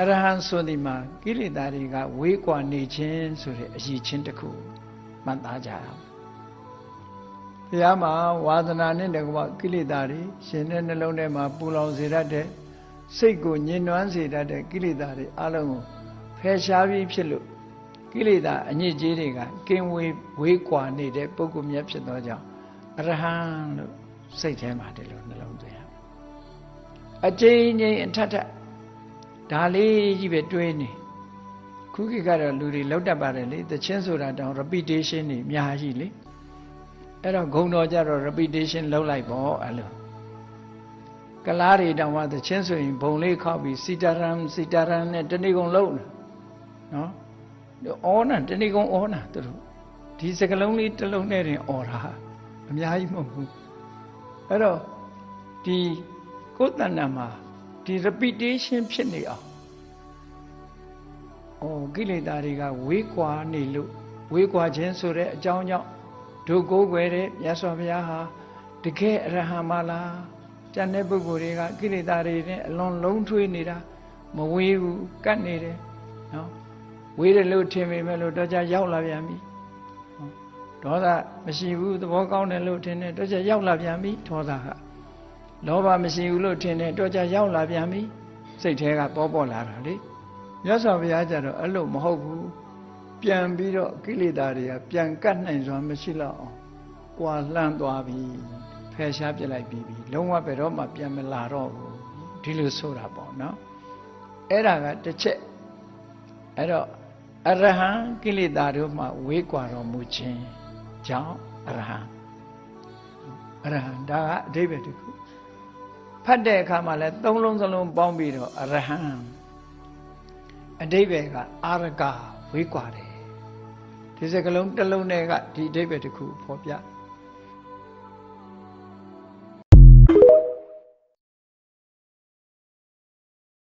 အရဟံဆိုဒီမှာကိလေသာတွေကဝေးကွာနေခြင်းဆိုတဲ့အရည်ချင်းတစ်ခုမှတ်သားကြရအောင်ဘုရားမှာဝါသနာနဲ့တကွကိလေသာတွေရှင်တဲ့နှလုံးထဲမှာပူလောင်စေတတ်တဲ့စိတ်ကိုညှဉ်းနှွမ်းစေတတ်တဲ့ကိလေသာတွေအလုံးကိုဖယ်ရှားပြီးဖြစ်လို့ကိလေသာအညစ်အကြေးတွေကကင်းဝေးဝေးကွာနေတဲ့ပုဂ္ဂိုလ်မြတ်ဖြစ်သောကြောင့်အရဟံလို့စိတ်ထဲမှာဒီလိုနှလုံးသွင်းရအကျဉ်းချင်းအထက်ထက် ဒါလေးကြီးပဲတွေးနေခုခေတ်ကတော့လူတွေလောက်တတ်ပါတယ်လေသချင်းဆိုတာတောင် repetition နေအများကြီးလေအဲ့တော့ဂုံတော်ကြတော့ repetition လောက်လိုက်ပေါ့အဲ့လိုကလားတွေတောင်မှသချင်းဆိုရင်ဘုံလေးခောက်ပြီးစီတာရန်စီတာရန်နဲ့တဏိကုံလုံးနော်အောနာတဏိကုံအောနာသူတို့ဒီစကလုံးလေးတစ်လုံးနဲ့တင်အော်တာအများကြီးမဟုတ်ဘူးအဲ့တော့ဒီကိုယ်တဏ္ဍမှာ ဒီ repetition ဖြစ်နေအောင်ဩကိလေသာတွေကဝေးကွာနေလို့ဝေးကွာခြင်းဆိုတဲ့အကြောင်းကြောင့်ဒုကိုးကွယ်တဲ့မြတ်စွာဘုရားဟာတကယ်အရဟံမလားတန်တဲ့ပုဂ္ဂိုလ်တွေကကိလေသာတွေနဲ့အလွန်လုံးထွေးနေတာမဝေးဘူးကတ်နေတယ်နော်ဝေးတယ်လို့ထင်ပေမဲ့လို့တော့ကြရောက်လာပြန်ပြီဒေါသမရှိဘူးသဘောကောင်းတယ်လို့ထင်တယ်တော့ကြရောက်လာပြန်ပြီဒေါသက လောဘမရှိဘူးလို့ထင်တယ်တော့ကြရောက်လာပြန်ပြီစိတ်ထဲကပေါ်ပေါ်လာတာလေမြတ်စွာဘုရားကြတော့အဲ့လိုမဟုတ်ဘူးပြန်ပြီးတော့ကိလေသာတွေကပြန်ကတ်နိုင်စွာမရှိတော့အောင်ကွာလှမ်းသွားပြီဖယ်ရှားပြစ်လိုက်ပြီးပြီလုံးဝဘယ်တော့မှပြန်မလာတော့ဘူးဒီလိုဆိုတာပေါ့နော်အဲ့ဒါကတစ်ချက်အဲ့တော့အရဟံကိလေသာတို့မှဝေးကွာတော်မူခြင်းကြောင့်အရဟံအရဟံဒါကအဓိပ္ပာယ်တစ်ခု ဖတ်တဲ့အခါမှာလဲသုံးလုံးစလုံးပေါင်းပြီးတော့အရဟံအဓိပ္ပာယ်ကအာရကဝေးကွာတယ်ဒီစကလုံးတစ်လုံးနဲ့ကဒီအဓိပ္ပာယ်တစ်ခုဖော်ပြ